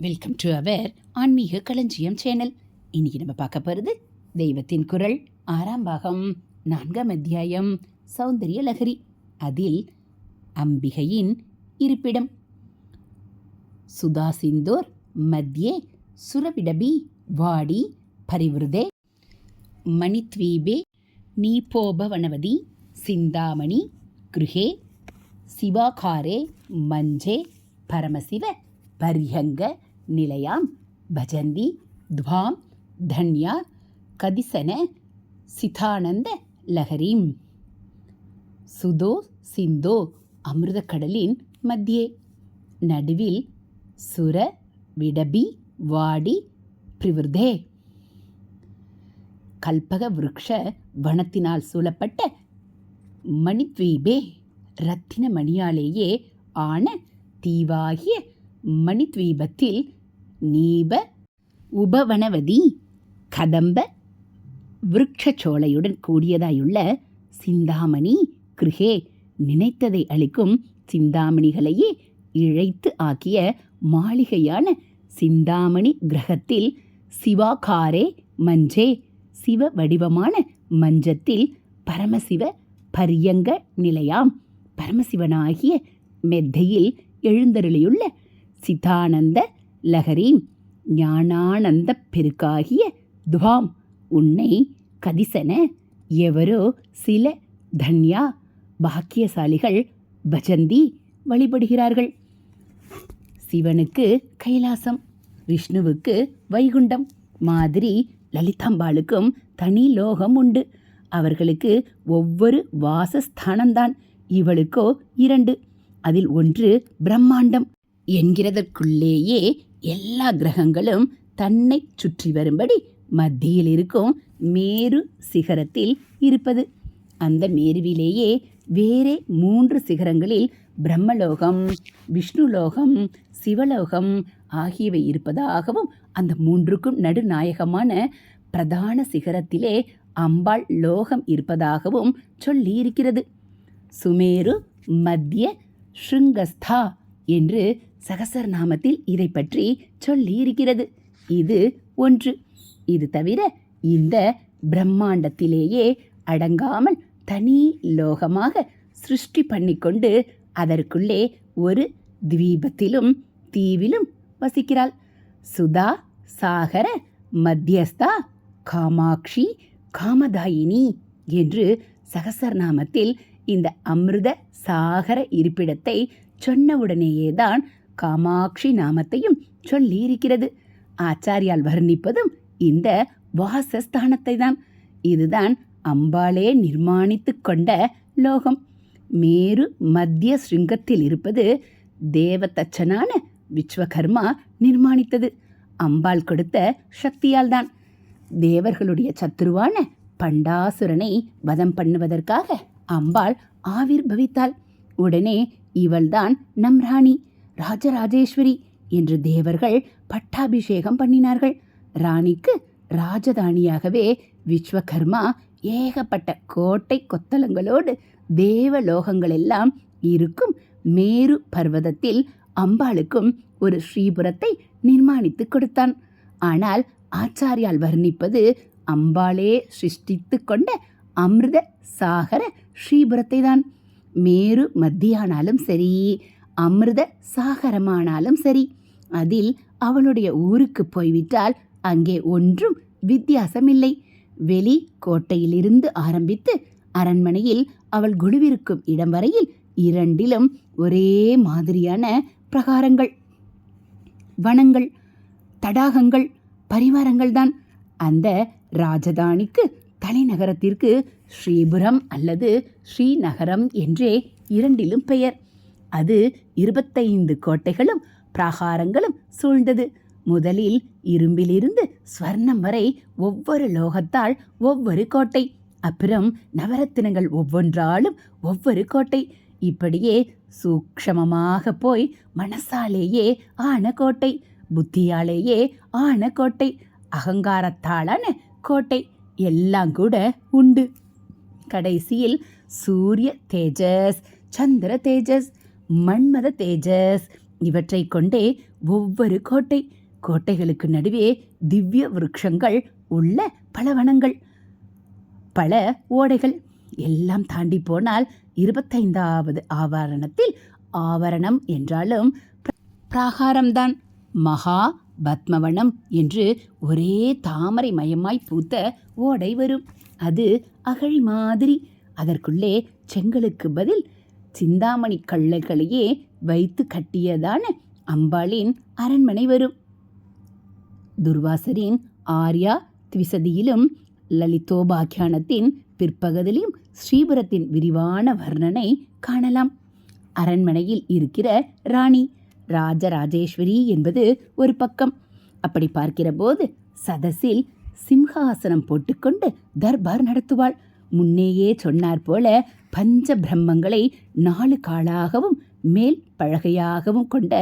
Welcome to our ஆன்மீக களஞ்சியம் channel இன்னைக்கு நம்ம பார்க்க போகிறது தெய்வத்தின் குரல் ஆறாம் பாகம் நான்காம் அத்தியாயம் சௌந்தரிய லகரி அதில் அம்பிகையின் இருப்பிடம். சுதா சிந்தோர் மத்தியே சுரவிடபி வாடி பரிவிருதே. மணித்வீபே நீபோபவனவதி சிந்தாமணி கிருஹே. சிவாகாரே மஞ்சே பரமசிவ பரிஹங்க நிலையாம். பஜந்தி துவாம் தன்யா கதிசன சிதானந்த லஹரீம். சுதோ சிந்தோ அமிர்தக்கடலின் மத்தியே. நடுவில் சுர விடபி வாடி பிரிவிருதே கல்பக விருக்ஷ வனத்தினால் சூழப்பட்ட மணித்வீபே. ரத்தின மணியாலேயே ஆன தீவாகிய மணித்வீபத்தில் நீப உபவனவதி கதம்ப விருட்சச்சோலையுடன் கூடியதாயுள்ள சிந்தாமணி கிருஹே நினைத்ததை அளிக்கும் சிந்தாமணிகளையே இழைத்து ஆக்கிய மாளிகையான சிந்தாமணி கிரகத்தில் சிவாகாரே மஞ்சே சிவ வடிவமான மஞ்சத்தில் பரமசிவ பரியங்க நிலையாம். பரமசிவனாகிய மெத்தையில் எழுந்தருளியுள்ள சிதானந்த லகரீம் ஞானானந்த பெருக்காகிய துவாம் உன்னை கதிசன எவரோ சில தன்யா பாக்கியசாலிகள் பஜந்தி வழிபடுகிறார்கள். சிவனுக்கு கைலாசம் விஷ்ணுவுக்கு வைகுண்டம் மாதிரி லலிதாம்பாளுக்கும் தனி லோகம் உண்டு. அவர்களுக்கு ஒவ்வொரு வாசஸ்தானம்தான் இவளுக்கோ இரண்டு. அதில் ஒன்று பிரம்மாண்டம். என்கிறதற்குள்ளேயே எல்லா கிரகங்களும் தன்னை சுற்றி வரும்படி மத்தியில் இருக்கும் மேரு சிகரத்தில் இருப்பது. அந்த மேருவிலேயே வேறே மூன்று சிகரங்களில் பிரம்மலோகம் விஷ்ணுலோகம் சிவலோகம் ஆகியவை இருப்பதாகவும் அந்த மூன்றுக்கும் நடுநாயகமான பிரதான சிகரத்திலே அம்பாள் லோகம் இருப்பதாகவும் சொல்லியிருக்கிறது. சுமேரு மத்திய ஸ்ருங்கஸ்தா என்று சகசரநாமத்தில் இதை பற்றி சொல்லியிருக்கிறது. இது ஒன்று. இது தவிர இந்த பிரம்மாண்டத்திலேயே அடங்காமல் தனி லோகமாக சிருஷ்டி பண்ணிக்கொண்டு அதற்குள்ளே ஒரு தீபத்திலும் தீவிலும் வசிக்கிறாள். சுதா சாகர மத்தியஸ்தா காமாட்சி காமதாயினி என்று சகசரநாமத்தில் இந்த அமிர்த சாகர இருப்பிடத்தை சொன்னவுடனேயே தான் காமாட்சி நாமத்தையும் சொல்லியிருக்கிறது. ஆச்சாரியால் வர்ணிப்பதும் இந்த வாசஸ்தானத்தை தான் இதுதான் அம்பாளே நிர்மாணித்து கொண்ட லோகம். மேரு மத்திய ஸ்ருங்கத்தில் இருப்பது தேவதச்சனான விஸ்வகர்மா நிர்மாணித்தது. அம்பாள் கொடுத்த சக்தியால் தான் தேவர்களுடைய சத்துருவான பண்டாசுரனை வதம் பண்ணுவதற்காக அம்பாள் ஆவிர்பவித்தாள். உடனே இவள்தான் நம்ராணி ராஜராஜேஸ்வரி என்று தேவர்கள் பட்டாபிஷேகம் பண்ணினார்கள். ராணிக்கு ராஜதானியாகவே விஸ்வகர்மா ஏகப்பட்ட கோட்டை கொத்தலங்களோடு தேவலோகங்களெல்லாம் இருக்கும் மேரு பர்வதத்தில் அம்பாளுக்கும் ஒரு ஸ்ரீபுரத்தை நிர்மாணித்து கொடுத்தான். ஆனால் ஆச்சாரியால் வர்ணிப்பது அம்பாளே சிருஷ்டித்து கொண்ட அமிர்த சாகர ஸ்ரீபுரத்தை தான் மேரு மத்தியானாலும் சரி அமிர்த சாகரமானாலும் சரி. அதில் அவளுடைய ஊருக்கு போய்விட்டால் அங்கே ஒன்றும் வித்தியாசமில்லை. வெளி கோட்டையிலிருந்து ஆரம்பித்து அரண்மனையில் அவள் குழுவிருக்கும் இடம் வரையில் இரண்டிலும் ஒரே மாதிரியான பிரகாரங்கள். வனங்கள் தடாகங்கள் பரிவாரங்கள் தான். அந்த ராஜதானிக்கு தலைநகரத்திற்கு ஸ்ரீபுரம் அல்லது ஸ்ரீநகரம் என்றே இரண்டிலும் பெயர். அது இருபத்தைந்து கோட்டைகளும் பிராகாரங்களும் சூழ்ந்தது. முதலில் இரும்பிலிருந்து ஸ்வர்ணம் வரை ஒவ்வொரு லோகத்தால் ஒவ்வொரு கோட்டை அப்புறம் நவரத்தினங்கள் ஒவ்வொன்றாலும் ஒவ்வொரு கோட்டை. இப்படியே சூக்ஷமமாக போய் மனசாலேயே ஆன கோட்டை புத்தியாலேயே ஆன கோட்டை அகங்காரத்தாலான கோட்டை எல்லாம் கூட உண்டு. கடைசியில் சூரிய தேஜஸ் சந்திர தேஜஸ் மன்மத தேஜஸ். இவற்றை கொண்டே ஒவ்வொரு கோட்டை கோட்டைகளுக்கு நடுவே திவ்ய விருட்சங்கள் உள்ள பல வனங்கள் பல ஓடைகள். எல்லாம் தாண்டி போனால் இருபத்தைந்தாவது ஆவரணத்தில் ஆவரணம் என்றாலும் பிராகாரம்தான். மகா பத்மவனம் என்று ஒரே தாமரை மயமாய் பூத்த ஓடை வரும். அது அகழி மாதிரி. அதற்குள்ளே செங்கலுக்கு பதில் சிந்தாமணி கள்ளைகளையே வைத்து கட்டியதான அம்பாளின் அரண்மனை வரும். துர்வாசரின் ஆர்யா திவிசதியிலும் லலிதோபாக்கியானத்தின் பிற்பகுதியிலும் ஸ்ரீபுரத்தின் விரிவான வர்ணனை காணலாம். அரண்மனையில் இருக்கிற ராணி ராஜராஜேஸ்வரி என்பது ஒரு பக்கம். அப்படி பார்க்கிறபோது சதசில் சிம்ஹாசனம் போட்டுக்கொண்டு தர்பார் நடத்துவாள். முன்னேயே சொன்னார் போல பஞ்ச பிரம்மங்களை நாலு காலாகவும் மேல் பழகையாகவும் கொண்ட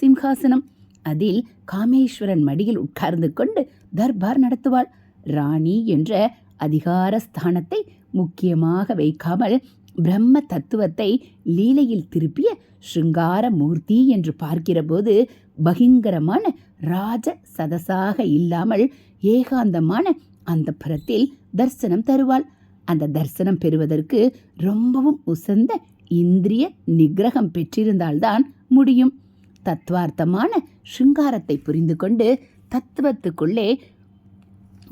சிம்ஹாசனம். அதில் காமேஸ்வரன் மடியில் உட்கார்ந்து கொண்டு தர்பார் நடத்துவாள். ராணி என்ற அதிகார ஸ்தானத்தை முக்கியமாக வைக்காமல் பிரம்ம தத்துவத்தை லீலையில் திருப்பிய ஸ்ருங்கார மூர்த்தி என்று பார்க்கிறபோது பகிங்கரமான ராஜ சதசாக இல்லாமல் ஏகாந்தமான அந்த புறத்தில் தரிசனம் தருவாள். அந்த தரிசனம் பெறுவதற்கு ரொம்பவும் உசந்த இந்திரிய நிகிரகம் பெற்றிருந்தால்தான் முடியும். தத்துவார்த்தமான சிங்காரத்தை புரிந்து கொண்டு தத்துவத்துக்குள்ளே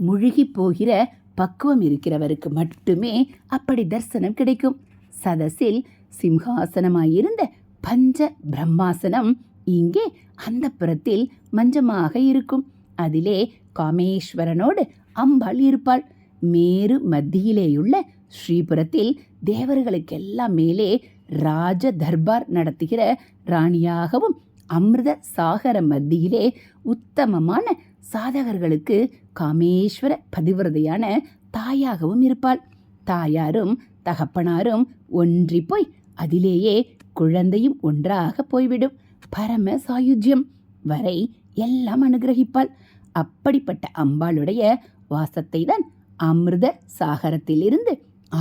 முழுகி போகிற பக்குவம் இருக்கிறவருக்கு மட்டுமே அப்படி தரிசனம் கிடைக்கும். சதசில் சிம்ஹாசனமாயிருந்த பஞ்ச பிரம்மாசனம் இங்கே அந்த புறத்தில் மஞ்சமாக இருக்கும். அதிலே காமேஸ்வரனோடு அம்பாள் இருப்பாள். மேரு மத்தியிலேயுள்ள ஸ்ரீபுரத்தில் தேவர்களுக்கெல்லாம் மேலே ராஜ தர்பார் நடத்துகிற ராணியாகவும் அமிர்த சாகர மத்தியிலே உத்தமமான சாதகர்களுக்கு காமேஸ்வர பதிவிரதையான தாயாகவும் இருப்பாள். தாயாரும் தகப்பனாரும் ஒன்றி போய் அதிலேயே குழந்தையும் ஒன்றாக போய்விடும். பரம சாயுஜ்யம் வரை எல்லாம் அனுகிரகிப்பாள். அப்படிப்பட்ட அம்பாளுடைய வாசத்தை தான் அமிர்த சாகரத்திலிருந்து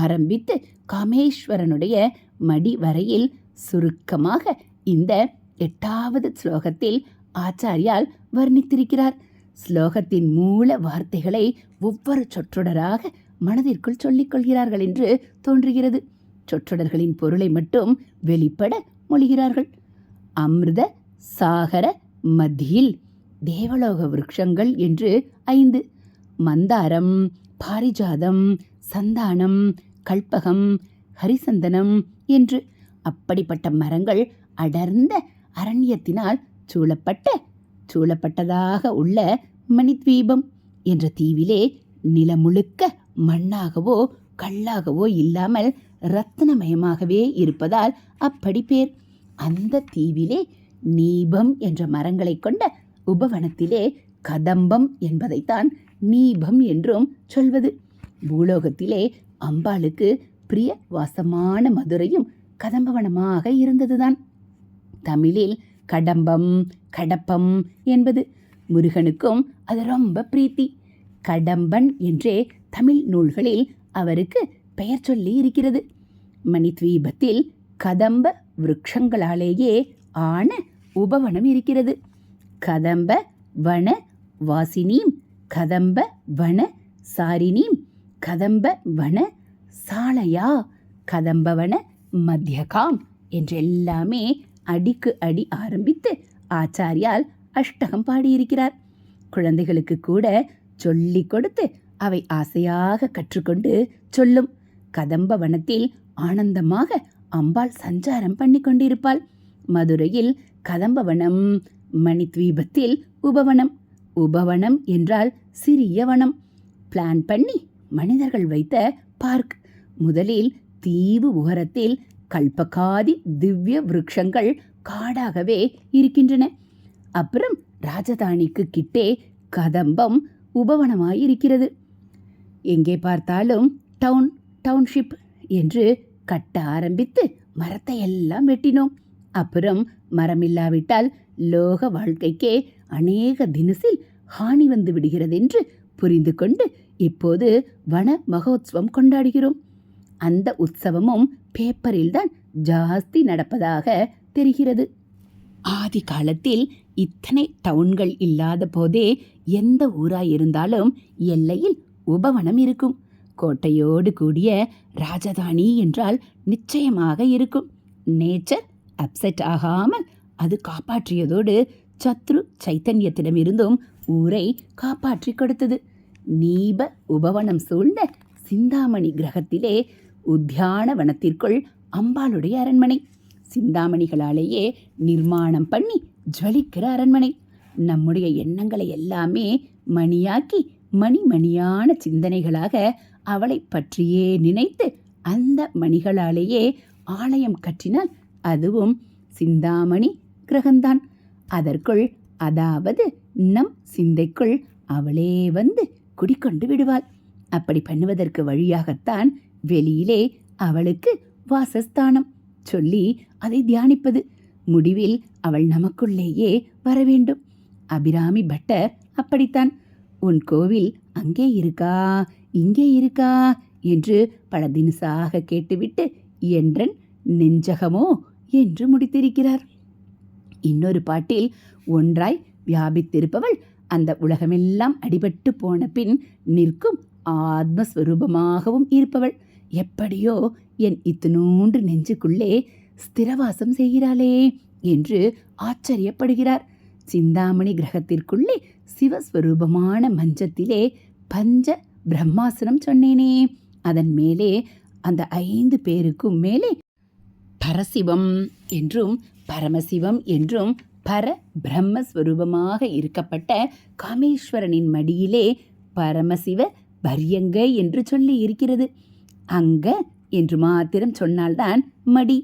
ஆரம்பித்து காமேஸ்வரனுடைய மடி வரையில் சுருக்கமாக இந்த எட்டாவது ஸ்லோகத்தில் ஆச்சாரியால் வர்ணித்திருக்கிறார். ஸ்லோகத்தின் மூல வார்த்தைகளை ஒவ்வொரு சொற்றொடராக மனதிற்குள் சொல்லிக் கொள்கிறார்கள் என்று தோன்றுகிறது. சொற்றொடர்களின் பொருளை மட்டும் வெளிப்பட மொழிகிறார்கள். அமிர்த சாகர மத்தியில் தேவலோக விருட்சங்கள் என்று ஐந்து. மந்தாரம் பாரிஜாதம் சந்தானம் கல்பகம் ஹரிசந்தனம் என்று அப்படிப்பட்ட மரங்கள் அடர்ந்த அரண்யத்தினால் சூழப்பட்ட சூழப்பட்டதாக உள்ள மணித்வீபம் என்ற தீவிலே நிலமுழுக்க மண்ணாகவோ கல்லாகவோ இல்லாமல் ரத்னமயமாகவே இருப்பதால் அப்படி பேர். அந்த தீவிலே நீபம் என்ற மரங்களைக் கொண்ட உபவனத்திலே கதம்பம் என்பதைத்தான் நீபம் என்றும் சொல்வது. பூலோகத்திலே அம்பாளுக்கு பிரிய வாசமான மதுரையும் கதம்பவனமாக இருந்ததுதான். தமிழில் கடம்பம் கடப்பம் என்பது முருகனுக்கும் அது ரொம்ப பிரீத்தி. கடம்பன் என்றே தமிழ் நூல்களில் அவருக்கு பெயர் சொல்லி இருக்கிறது. மணித்வீபத்தில் கதம்ப விருட்சங்களாலேயே ஆன உபவனம் இருக்கிறது. கதம்ப வன வாசினீம் கதம்ப வன சாரினீம் கதம்ப வன சாலையா கதம்பவன மத்தியகாம் என்றெல்லாமே அடிக்கு அடி ஆரம்பித்து ஆச்சாரியால் அஷ்டகம் பாடியிருக்கிறார். குழந்தைகளுக்கு கூட சொல்லிக் கொடுத்து அவை ஆசையாக கற்றுக்கொண்டு சொல்லும். கதம்ப வனத்தில் ஆனந்தமாக அம்பாள் சஞ்சாரம் பண்ணி கொண்டிருப்பாள். மதுரையில் கதம்பவனம் மணித்வீபத்தில் உபவனம். உபவனம் என்றால் சிறிய வனம். பிளான் பண்ணி மனிதர்கள் வைத்த பார்க் முதலில் தீவு உகரத்தில் கல்பகாதி திவ்ய விருட்சங்கள் காடாகவே இருக்கின்றன. அப்புறம் ராஜதானிக்கு கிட்டே கதம்பம் உபவனமாயிருக்கிறது. எங்கே பார்த்தாலும் டவுன் டவுன்ஷிப் என்று கட்ட ஆரம்பித்து மரத்தை எல்லாம் வெட்டினோம். அப்புறம் மரமில்லாவிட்டால் லோக வாழ்க்கைக்கே அநேக தினசில் ஹானி வந்து விடுகிறதென்று புரிந்து கொண்டு இப்போது வன மகோத்சவம் கொண்டாடுகிறோம். அந்த உற்சவமும் பேப்பரில்தான் ஜாஸ்தி நடப்பதாக தெரிகிறது. ஆதி காலத்தில் இத்தனை டவுன்கள் இல்லாத போதே எந்த ஊராய் இருந்தாலும் எல்லையில் உபவனம் இருக்கும். கோட்டையோடு கூடிய ராஜதானி என்றால் நிச்சயமாக இருக்கும். நேச்சர் அப்செட் ஆகாமல் அது காப்பாற்றியதோடு சத்ரு சைத்தன்யத்திடமிருந்தும் ஊரை காப்பாற்றி கொடுத்தது. நீப உபவனம் சூழ்ந்த சிந்தாமணி கிரகத்திலே உத்தியான வனத்திற்குள் அம்பாளுடைய அரண்மனை. சிந்தாமணிகளாலேயே நிர்மாணம் பண்ணி ஜுவலிக்கிற அரண்மனை. நம்முடைய எண்ணங்களை எல்லாமே மணியாக்கி மணிமணியான சிந்தனைகளாக அவளை பற்றியே நினைத்து அந்த மணிகளாலேயே ஆலயம் கற்றினால் அதுவும் சிந்தாமணி கிரகந்தான் அதற்குள் அதாவது நம் சிந்தைக்குள் அவளே வந்து குடிக்கொண்டு விடுவாள். அப்படி பண்ணுவதற்கு வழியாகத்தான் வெளியிலே அவளுக்கு வாசஸ்தானம். சொல்லி அதை தியானிப்பது. முடிவில் அவள் நமக்குள்ளேயே வர வேண்டும். அபிராமி பட்டர் அப்படித்தான். உன் கோவில் அங்கே இருக்கா? இங்கே இருக்கா? என்று பல தினசாக கேட்டுவிட்டு என்றன் நெஞ்சகமோ? என்று முடித்திருக்கிறார். இன்னொரு பாட்டில் ஒன்றாய் வியாபித்திருப்பவள். அந்த உலகமெல்லாம் அடிபட்டு போன பின் நிற்கும் ஆத்மஸ்வரூபமாகவும் இருப்பவள். எப்படியோ என் இத்தினூன்று நெஞ்சுக்குள்ளே ஸ்திரவாசம் செய்கிறாளே என்று ஆச்சரியப்படுகிறார். சிந்தாமணி கிரகத்திற்குள்ளே சிவஸ்வரூபமான மஞ்சத்திலே பஞ்ச பிரம்மாசனம் சொன்னேனே. அதன் மேலே அந்த ஐந்து பேருக்கும் மேலே பரசிவம் என்றும் பரமசிவம் என்றும் பர பிரம்மஸ்வரூபமாக இருக்கப்பட்ட காமேஸ்வரனின் மடியிலே பரமசிவ பரியங்க என்று சொல்லி இருக்கிறது. அங்க என்று மாத்திரம் சொன்னால்தான் மடி.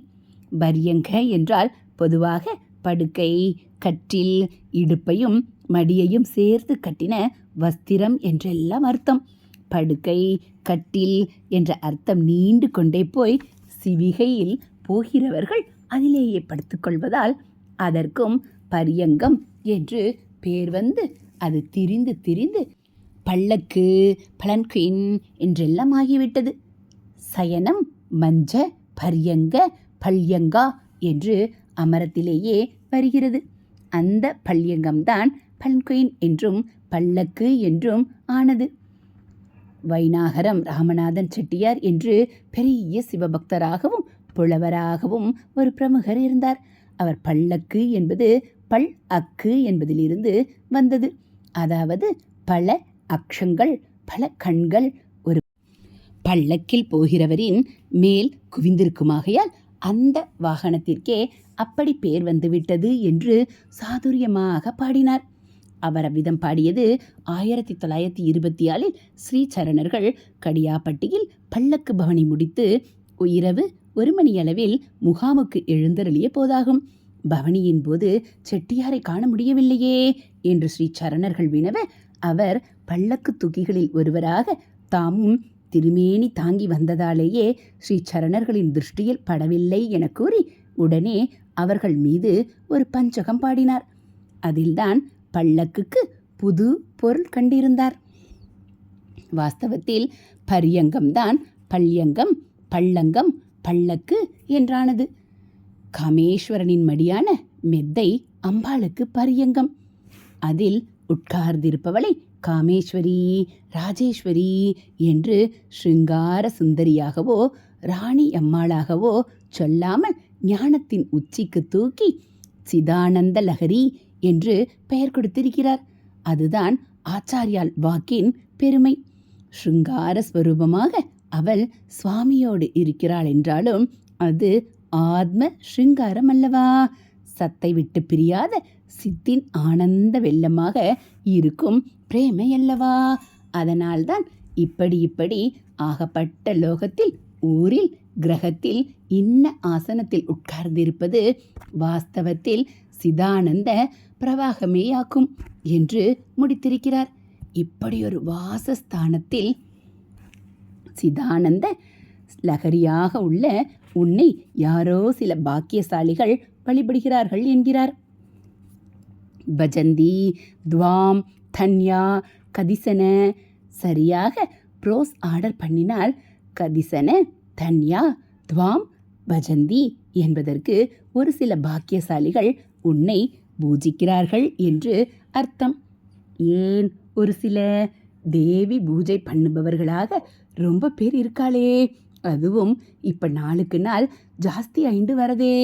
பரியங்க என்றால் பொதுவாக படுக்கை கட்டில் இடுப்பையும் மடியையும் சேர்த்து கட்டின வஸ்திரம் என்றெல்லாம் அர்த்தம். படுக்கை கட்டில் என்ற அர்த்தம் நீண்டு கொண்டே போய் சிவிகையில் போகிறவர்கள் அதிலேயே படுத்துக்கொள்வதால் அதற்கும் பரியங்கம் என்று பேர் வந்து அது திரிந்து திரிந்து பல்லக்கு பலன்குயின் என்றெல்லாம் ஆகிவிட்டது. சயனம் மஞ்ச பரியங்க பல்யங்கா என்று அமரத்திலேயே வருகிறது. அந்த பல்யங்கம்தான் பல்குயின் என்றும் பல்லக்கு என்றும் ஆனது. வைநாகரம் ராமநாதன் செட்டியார் என்று பெரிய சிவபக்தராகவும் புலவராகவும் ஒரு பிரமுகர் இருந்தார். அவர் பல்லக்கு என்பது பல் அக்கு என்பதிலிருந்து வந்தது. அதாவது பல அக்ஷங்கள் பல கண்கள் ஒரு பல்லக்கில் போகிறவரின் மேல் குவிந்திருக்குமாகையால் அந்த வாகனத்திற்கே அப்படி பேர் வந்துவிட்டது என்று சாதுரியமாக பாடினார். அவர் அவ்விதம் பாடியது ஆயிரத்தி தொள்ளாயிரத்தி இருபத்தி ஆறில் ஸ்ரீசரணர்கள் கடியாப்பட்டியில் பல்லக்கு பவனி முடித்து இரவு ஒரு மணியளவில் முகாமுக்கு எழுந்தருளிய போதாகும். பவனியின் போது செட்டியாரை காண முடியவில்லையே என்று ஸ்ரீ சரணர்கள் வினவ அவர் பல்லக்கு துகிகளில் ஒருவராக தாமும் திருமேனி தாங்கி வந்ததாலேயே ஸ்ரீ சரணர்களின் திருஷ்டியில் படவில்லை என கூறி உடனே அவர்கள் மீது ஒரு பஞ்சகம் பாடினார். அதில்தான் பல்லக்குக்கு புது பொருள் கண்டிருந்தார். வாஸ்தவத்தில் பரியங்கம்தான் பல்யங்கம் பள்ளங்கம் பல்லக்கு என்றானது. காமேஸ்வரனின் மடியான மெத்தை அம்பாளுக்கு பரியங்கம். அதில் உட்கார்ந்திருப்பவளை காமேஸ்வரி ராஜேஸ்வரி என்று ஸ்ருங்கார சுந்தரியாகவோ ராணி அம்மாளாகவோ சொல்லாமல் ஞானத்தின் உச்சிக்கு தூக்கி சிதானந்த லஹரி என்று பெயர் கொடுத்திருக்கிறார். அதுதான் ஆச்சாரியால் வாக்கின் பெருமை. ஸ்ருங்கார ஸ்வரூபமாக அவள் சுவாமியோடு இருக்கிறாள் என்றாலும் அது ஆத்ம ஸ்ருங்காரம் அல்லவா? சத்தை விட்டு பிரியாத சித்தின் ஆனந்த வெள்ளமாக இருக்கும் பிரேமை அல்லவா? அதனால்தான் இப்படி இப்படி ஆகப்பட்ட லோகத்தில் ஊரில் கிரகத்தில் இன்ன ஆசனத்தில் உட்கார்ந்திருப்பது வாஸ்தவத்தில் சிதானந்த பிரவாகமேயாக்கும் என்று முடித்திருக்கிறார். இப்படியொரு வாசஸ்தானத்தில் சிதானந்த லகரியாக உள்ள உன்னை யாரோ சில பாக்கியசாலிகள் வழிபடுகிறார்கள் என்கிறார். பஜந்தி துவாம் தன்யா கதிசன சரியாக ப்ரோஸ் ஆர்டர் பண்ணினால் கதிசன தன்யா துவாம் பஜந்தி என்பதற்கு ஒரு சில பாக்கியசாலிகள் உன்னை பூஜிக்கிறார்கள் என்று அர்த்தம். ஏன் ஒரு சில தேவி பூஜை பண்ணுபவர்களாக ரொம்ப பேர் இருக்காளே? அதுவும் இப்ப நாளுக்கு நாள் ஜாஸ்தி ஆயிண்டு வரதே.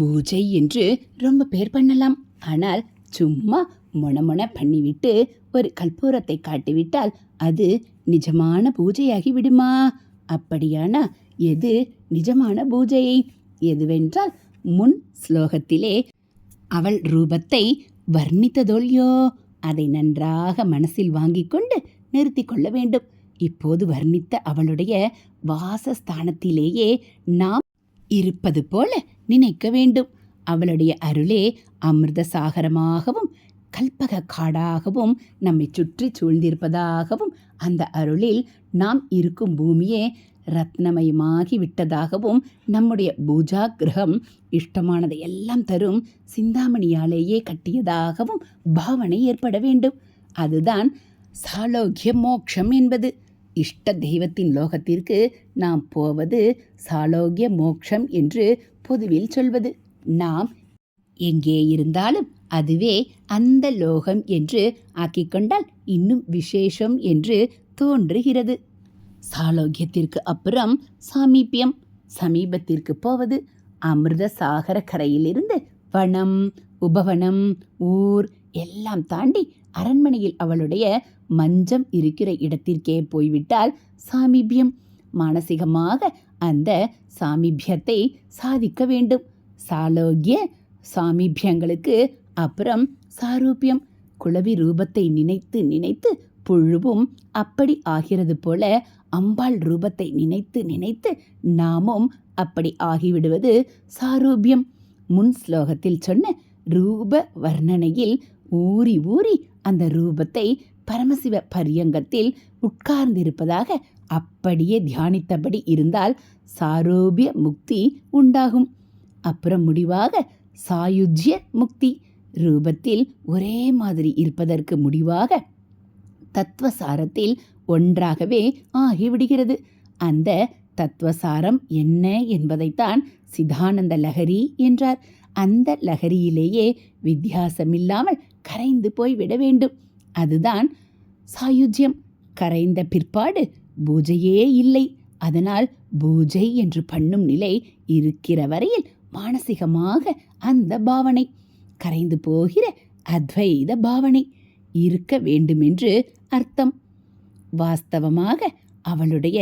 பூஜை என்று ரொம்ப பேர் பண்ணலாம். ஆனால் சும்மா மொணமொண பண்ணிவிட்டு ஒரு கற்பூரத்தை காட்டிவிட்டால் அது நிஜமான பூஜையாகி விடுமா? அப்படியானா எது நிஜமான பூஜை? எதுவென்றால் முன் ஸ்லோகத்திலே அவள் ரூபத்தை வர்ணித்ததோல்யோ அதை நன்றாக மனசில் வாங்கிக் கொண்டு நிறுத்தி கொள்ள வேண்டும். இப்போது வர்ணித்த அவளுடைய வாசஸ்தானத்திலேயே நாம் இருப்பது போல நினைக்க வேண்டும். அவளுடைய அருளே அமிர்த சாகரமாகவும் கல்பக காடாகவும் நம்மை சுற்றி சூழ்ந்திருப்பதாகவும் அந்த அருளில் நாம் இருக்கும் பூமியே ரத்னமயமாகி விட்டதாகவும் நம்முடைய பூஜா கிரகம் இஷ்டமானதை எல்லாம் தரும் சிந்தாமணியாலேயே கட்டியதாகவும் பாவனை ஏற்பட வேண்டும். அதுதான் சாலோக்கிய மோட்சம் என்பது. இஷ்ட தெய்வத்தின் லோகத்திற்கு நாம் போவது சாலோக்கிய மோக்ஷம் என்று பொதுவில் சொல்வது. நாம் எங்கே இருந்தாலும் அதுவே அந்த லோகம் என்று ஆக்கிக்கொண்டால் இன்னும் விசேஷம் என்று தோன்றுகிறது. சாலோக்கியத்திற்கு அப்புறம் சாமீபியம் சமீபத்திற்கு போவது அமிர்த சாகர கரையிலிருந்து வனம் உபவனம் ஊர் எல்லாம் தாண்டி அரண்மனையில் அவளுடைய மஞ்சம் இருக்கிற இடத்திற்கே போய்விட்டால் சாமீபியம். மானசிகமாக அந்த சாமீபியத்தை சாதிக்க வேண்டும். சாலோக்கிய சாமீபியங்களுக்கு அப்புறம் சாரூபியம். குளவி ரூபத்தை நினைத்து நினைத்து புழுவும் அப்படி ஆகிறது போல அம்பாள் ரூபத்தை நினைத்து நினைத்து நாமும் அப்படி ஆகிவிடுவது சாரூபியம். முன் ஸ்லோகத்தில் சொன்ன ரூப வர்ணனையில் ஊறி ஊறி அந்த ரூபத்தை பரமசிவ பரியங்கத்தில் உட்கார்ந்திருப்பதாக அப்படியே தியானித்தபடி இருந்தால் சாரோபிய முக்தி உண்டாகும். அப்புறம் முடிவாக சாயுஜ்ய முக்தி ரூபத்தில் ஒரே மாதிரி இருப்பதற்கு முடிவாக தத்துவசாரத்தில் ஒன்றாகவே ஆகிவிடுகிறது. அந்த தத்துவசாரம் என்ன என்பதைத்தான் சிதானந்த லஹரி என்றார். அந்த லஹரியிலேயே வித்தியாசமில்லாமல் கரைந்து போய் விட வேண்டும். அதுதான் சாயுஜ்யம். கரைந்த பிற்பாடு பூஜையே இல்லை. அதனால் பூஜை என்று பண்ணும் நிலை இருக்கிற வரையில் மானசிகமாக அந்த பாவனை. கரைந்து போகிற அத்வைத பாவனை இருக்க வேண்டுமென்று அர்த்தம். வாஸ்தவமாக அவளுடைய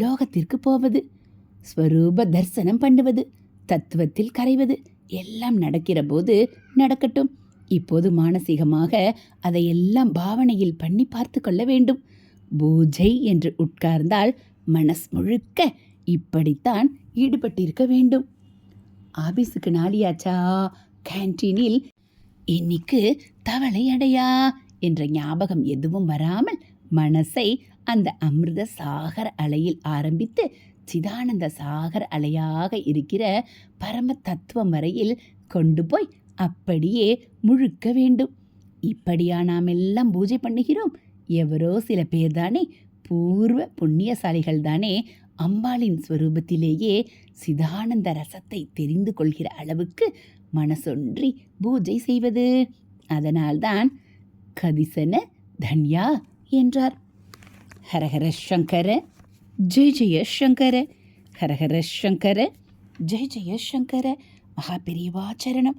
லோகத்திற்கு போவது ஸ்வரூப தரிசனம் பண்ணுவது தத்துவத்தில் கரைவது எல்லாம் நடக்கிற போது நடக்கட்டும். இப்போது மானசீகமாக அதையெல்லாம் பாவனையில் பண்ணி பார்த்து கொள்ள வேண்டும். பூஜை என்று உட்கார்ந்தால் மனஸ் முழுக்க இப்படித்தான் ஈடுபட்டிருக்க வேண்டும். ஆபீஸுக்கு நாளியாச்சா கேன்டீனில் இன்னைக்கு தவளை அடையா? என்ற ஞாபகம் எதுவும் வராமல் மனசை அந்த அமிர்த சாகர அலையில் ஆரம்பித்து சிதானந்த சாகர அலையாக இருக்கிற பரம தத்துவம் வரையில் கொண்டு போய் அப்படியே முழுக்க வேண்டும். இப்படியா நாம் எல்லாம் பூஜை பண்ணுகிறோம்? எவரோ சில பேர் தானே பூர்வ புண்ணியசாலிகள் தானே அம்பாளின் ஸ்வரூபத்திலேயே சிதானந்த ரசத்தை தெரிந்து கொள்கிற அளவுக்கு மனசொன்றி பூஜை செய்வது. அதனால்தான் கதிசன தன்யா என்றார். ஹரஹர சங்கர ஜெய ஜெய சங்கர ஹரஹர சங்கர ஜெய ஜெய சங்கர மகா பெரியவாச்சரணம்